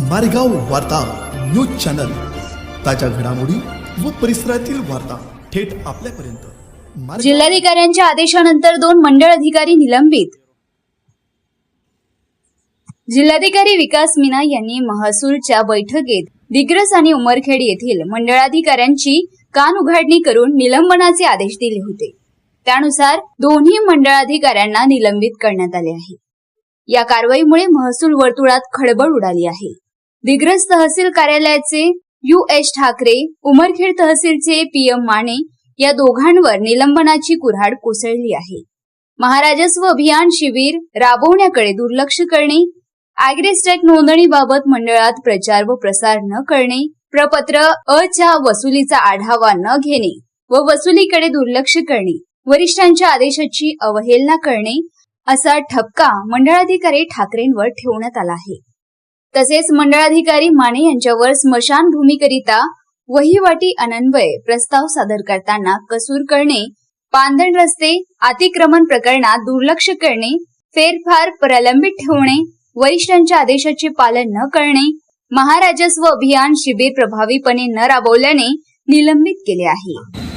मारेगाव वार्ता news channel. ताज्या घडामोडी व परिसरातील वार्ता थेट आपल्यापर्यंत. जिल्हाधिकाऱ्यांच्या आदेशानंतर दोन मंडळ अधिकारी निलंबित. जिल्हाधिकारी विकास मीना यांनी महसूलच्या बैठकीत दिग्रस आणि उमरखेड येथील मंडळाधिकाऱ्यांची कान उघाडणी करून निलंबनाचे आदेश दिले होते. त्यानुसार दोन्ही मंडळाधिकाऱ्यांना निलंबित करण्यात आले आहे. या कारवाईमुळे महसूल वर्तुळात खळबळ उडाली आहे. दिग्रस तहसील कार्यालयाचे यू एस ठाकरे उमरखेड तहसीलचे पी एम माने या दोघांवर निलंबनाची कुऱ्हाड कोसळली आहे. महाराजस्व अभियान शिबिर राबवण्याकडे दुर्लक्ष करणे अॅग्रेस्टॅक नोंदणीबाबत मंडळात प्रचार व प्रसार न करणे प्रपत्र अ च्या वसुलीचा आढावा न घेणे व वसुलीकडे दुर्लक्ष करणे वरिष्ठांच्या आदेशाची अवहेलना करणे असा ठपका मंडळाधिकारी ठाकरेंवर ठेवण्यात आला आहे. तसेच मंडळाधिकारी माने यांच्यावर स्मशानभूमीकरिता वहिवाटी अनन्वय प्रस्ताव सादर करताना कसूर करणे पांदण रस्ते अतिक्रमण प्रकरणात दुर्लक्ष करणे फेरफार प्रलंबित ठेवणे वरिष्ठांच्या आदेशाचे पालन न करणे महाराजस्व अभियान शिबिर प्रभावीपणे न राबवल्याने निलंबित केले आहे.